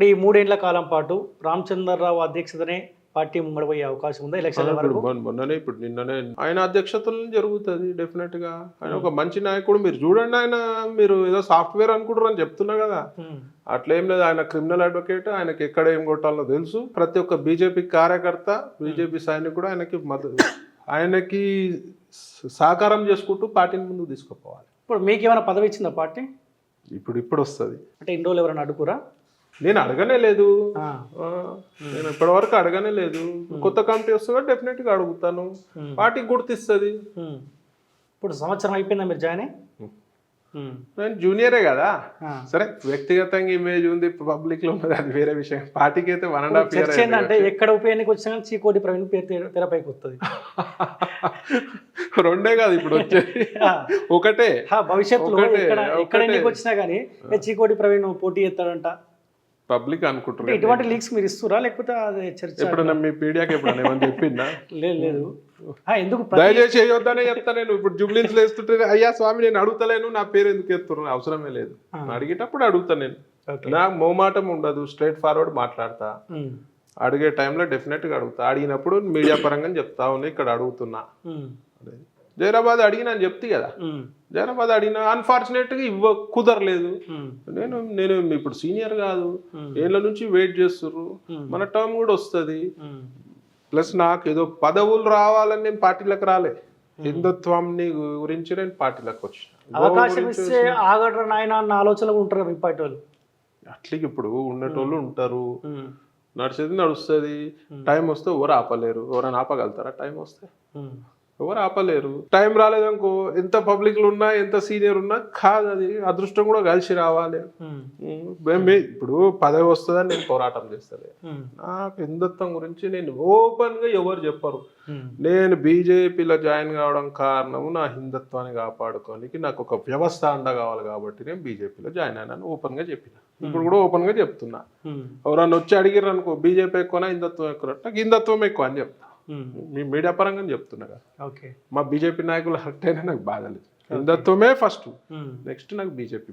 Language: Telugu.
ఇప్పుడు ఈ మూడేళ్ళ కాలం పాటు రామచంద్రరావు అధ్యక్షతనే పార్టీ ముంగడిపోయే అవకాశం ఉందా మొన్న- మొన్ననే ఇప్పుడు నిన్ననే ఆయన అధ్యక్షతలో జరుగుతుంది డెఫినెట్గా. ఆయన ఒక మంచి నాయకుడు. మీరు చూడండి ఆయన మీరు ఏదో సాఫ్ట్వేర్ అనుకుంటారు అని చెప్తున్నా కదా. అట్లేం లేదు. ఆయన క్రిమినల్ అడ్వకేట్ ఆయనకి ఎక్కడ ఏం కొట్టాలో తెలుసు. ప్రతి ఒక్క బీజేపీ కార్యకర్త బీజేపీ సైనికుడు ఆయనకి మద్దతు ఆయనకి సహకారం చేసుకుంటూ పార్టీని ముందుకు తీసుకుపోవాలి. ఇప్పుడు మీకు ఏమైనా పదవి ఇచ్చిందా పార్టీ? ఇప్పుడు ఇప్పుడు వస్తుంది. అంటే ఇన్ని రోజులు ఎవరైనా అడుగురా నేను అడగనే లేదు. నేను ఇప్పటివరకు అడగనే లేదు. కొత్త కమిటీ వస్తుందా? డెఫినెట్గా అడుగుతాను. పార్టీకి గుర్తిస్తుంది. ఇప్పుడు సంవత్సరం అయిపోయిందా మీరు జాయిన్ నేను జూనియరే కదా. సరే వ్యక్తిగతంగా ఇమేజ్ ఉంది పబ్లిక్లో ఉన్నది అది వేరే విషయం. పార్టీకి అయితే వన్ అండ్ హాఫ్ ఇయర్ ఏంటంటే ఎక్కడ ఉప ఎన్నిక వచ్చినా చీకోటి ప్రవీణ్ పేరు తెర- తెరపైకి వస్తుంది. రెండే కాదు ఇప్పుడు వచ్చేది. ఒకటే. భవిష్యత్తులో ఎక్కడ ఎక్కడ వచ్చినా కానీ చీకోటి ప్రవీణ్ పోటీ చేస్తాడంట. పబ్లిక్ అనుకుంటారు ఇటువంటి లీక్స్ మీరు ఇస్తురా లేకపోతే అది చర్చ ఎప్పుడన్నా మీ పీడియాకి ఎప్పుడన్నా ఏమని చెప్పిందా? లేదు లేదు. ఎందుకు దయచేసి చేయొద్దనే చెప్తా నేను. ఇప్పుడు జుబ్లీన్స్ వేస్తుంటే అయ్యా స్వామి నేను అడుగుతలేను నా పేరు ఎందుకు ఎత్తున్నారు అవసరమే లేదు. అడిగేటప్పుడు అడుగుతా నేను. నాకు మోమాటం ఉండదు స్ట్రైట్ ఫార్వర్డ్ మాట్లాడతా. అడిగే టైంలో డెఫినెట్గా అడుగుతా. అడిగినప్పుడు మీడియా పరంగా చెప్తా ఉన్నా ఇక్కడ అడుగుతున్నా. జైరాబాద్ అడిగినా అని చెప్తే కదా. జైరాబాద్ అడిగినా అన్ఫార్చునేట్గా ఇవ్వ కుదరలేదు. ఉమ్, నేను నేను ఇప్పుడు సీనియర్ కాదు. Hmm. ఏళ్ళ నుంచి వెయిట్ చేస్తుర్రు. Hmm. మన టర్మ్ కూడా వస్తుంది. ప్లస్ నాకు ఏదో పదవులు రావాలని నేను పార్టీలకు రాలే. హిందుత్వంని గురించి నేను పార్టీలకు వచ్చిన. అవకాశం ఇస్తే ఆగడ్ర నాయన అన్న ఆలోచనలు ఉంటారు పార్టీ వాళ్ళు. అట్లకి ఇప్పుడు ఉండేటోళ్ళు ఉంటారు. నడిచేది నడుస్తుంది. టైం వస్తే ఎవరు ఆపలేరు. ఎవరైనా ఆపగలుగుతారా? టైం వస్తే. ఎవరు ఆపలేరు. టైం రాలేదనుకో ఎంత పబ్లిక్లు ఉన్నా ఎంత సీనియర్ ఉన్నా కాదు అది. అదృష్టం కూడా కలిసి రావాలి. ఇప్పుడు పదవి వస్తుందని నేను పోరాటం చేస్తాను నాకు హిందుత్వం గురించి నేను ఓపెన్గా ఎవరు చెప్పరు. నేను బీజేపీలో జాయిన్ కావడం కారణము నా హిందుత్వాన్ని కాపాడుకోనికి నాకు ఒక వ్యవస్థ అండ కావాలి కాబట్టి నేను బీజేపీలో జాయిన్ అయినాను ఓపెన్గా చెప్పిన. ఇప్పుడు కూడా ఓపెన్గా చెప్తున్నా. ఎవరన్నా వచ్చి అడిగిర్రు అనుకో బీజేపీ ఎక్కువనా హిందుత్వం ఎక్కువ? నాకు హిందుత్వం ఎక్కువ అని చెప్తా. మీ మీడియా పరంగా చెప్తున్నా ఓకే మా బీజేపీ నాయకులు హర్ట్ అయినా నాకు బాధ లేదు. హిందుత్వమే ఫస్ట్ నెక్స్ట్ నాకు బీజేపీ